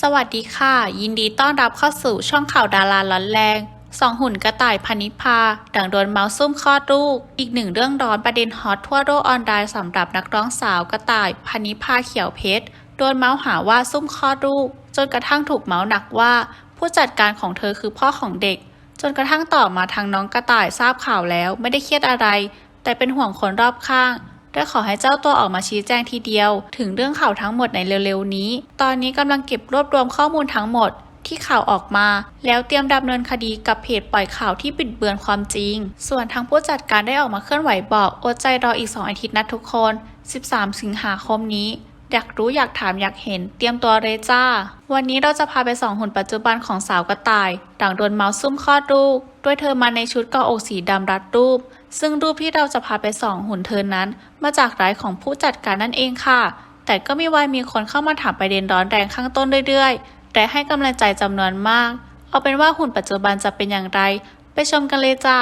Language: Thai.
สวัสดีค่ะ ยินดีต้อนรับเข้าสู่ช่องข่าวดาราร้อนแรงสองหุ่นกระต่ายพนิพา ดังโดนเมาส์ซุ่มคลอดลูก อีกหนึ่งเรื่องร้อนประเด็นฮอตทั่วโลกออนไลน์สำหรับนักร้องสาวกระต่ายพนิพาเขียวเพชรโดนเมาส์หาว่าซุ่มคลอดลูก จนกระทั่งถูกเมาส์หนักว่า ผู้จัดการของเธอคือพ่อของเด็ก จนกระทั่งต่อมาทางน้องกระต่ายทราบข่าวแล้วไม่ได้เครียดอะไร แต่เป็นห่วงคนรอบข้าง ได้ขอให้เจ้าตัวออกมาชี้แจงทีเดียว ถึงเรื่องข่าวทั้งหมดในเร็วๆนี้ ตอนนี้กำลังเก็บรวบรวมข้อมูลทั้งหมดที่ข่าวออกมา แล้วเตรียมดำเนินคดีกับเพจปล่อยข่าวที่บิดเบือนความจริง ส่วนทางผู้จัดการได้ออกมาเคลื่อนไหวบอกอดใจรออีก 2 อาทิตย์นะทุกคน 13 สิงหาคมนี้ อยากรู้อยากถามอยากเห็น เตรียมตัวเลยจ้า วันนี้เราจะพาไปส่องหุ่นปัจจุบันของสาวกระต่ายดังโดนเมาส์ซุ่มคลอดลูก ด้วยเธอมาในชุดเกาะอกสีดำรัดรูป ซึ่งรูปที่เราจะพาไปส่องหุ่นเธอนั้น มาจากไลฟ์ของผู้จัดการนั่นเองค่ะ แต่ก็มีวายมีคนเข้ามาถามประเด็นร้อนแรงข้างต้นเรื่อยๆและให้กำลังใจจำนวนมาก เอาเป็นว่าหุ่นปัจจุบันจะเป็นอย่างไร ไปชมกันเลยจ้า